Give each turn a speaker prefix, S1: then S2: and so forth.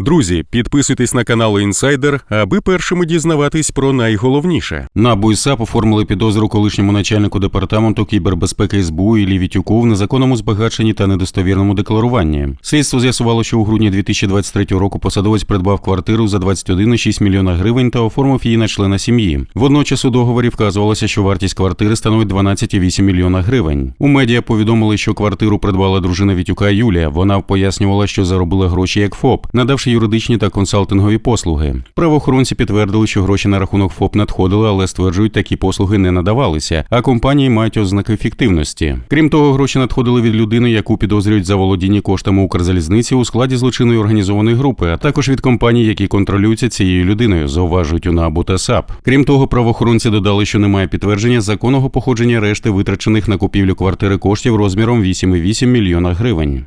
S1: Друзі, підписуйтесь на канал Інсайдер, аби першими дізнаватись про найголовніше.
S2: НАБУ і САП оформили підозру колишньому начальнику департаменту кібербезпеки СБУ Іллі Вітюку в незаконному збагаченні та недостовірному декларуванні. Слідство з'ясувало, що у грудні 2023 року посадовець придбав квартиру за 21,6 мільйона гривень та оформив її на члена сім'ї. Водночас у договорі вказувалося, що вартість квартири становить 12,8 мільйона гривень. У медіа повідомили, що квартиру придбала дружина Вітюка Юлія. Вона пояснювала, що заробила гроші як ФОП, надавши юридичні та консалтингові послуги. Правоохоронці підтвердили, що гроші на рахунок ФОП надходили, але стверджують, такі послуги не надавалися, а компанії мають ознаки фіктивності. Крім того, гроші надходили від людини, яку підозрюють за володіння коштами Укрзалізниці у складі злочинної організованої групи, а також від компаній, які контролюються цією людиною, зауважують у НАБУ та САП. Крім того, правоохоронці додали, що немає підтвердження законного походження решти витрачених на купівлю квартири коштів розміром 8,8 мільйона гривень.